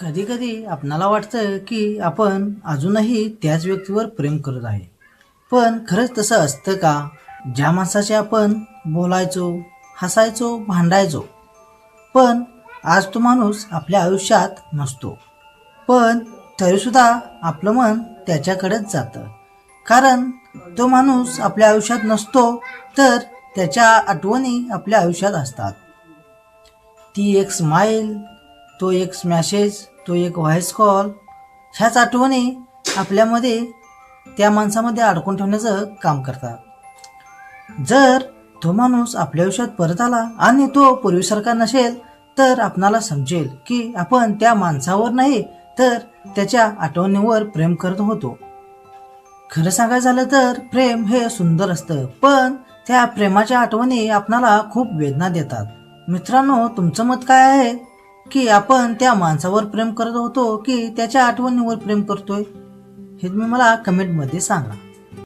कधी कधी आपणाला वाटतं की आपण अजूनही त्याच व्यक्तीवर प्रेम करत आहे. पण खरंच तसं असतं का? ज्या माणसाचे आपण बोलायचो हसायचो भांडायचो पण आज तो माणूस आपल्या आयुष्यात नसतो. पण तरीसुद्धा आपलं मन त्याच्याकडेच जातं. कारण तो माणूस आपल्या आयुष्यात नसतो तर त्याच्या आठवणी आपल्या आयुष्यात असतात. ती एक स्माईल तो एक मॅसेज तो एक व्हॉइस कॉल ह्याच आठवणी आपल्यामध्ये त्या माणसामध्ये अडकून ठेवण्याचं काम करतात. जर तो माणूस आपल्या आयुष्यात परत आला आणि तो पूर्वीसारखा नसेल तर आपणाला समजेल की आपण त्या माणसावर नाही तर त्याच्या आठवणीवर प्रेम करत होतो. खरं सांगायचं झालं तर प्रेम हे सुंदर असतं पण त्या प्रेमाच्या आठवणी आपणाला खूप वेदना देतात. मित्रांनो तुमचं मत काय आहे? की आपण त्या माणसावर प्रेम करत होतो की त्याच्या आठवणीवर प्रेम करतोय? हे तुम्ही मला कमेंटमध्ये सांगा.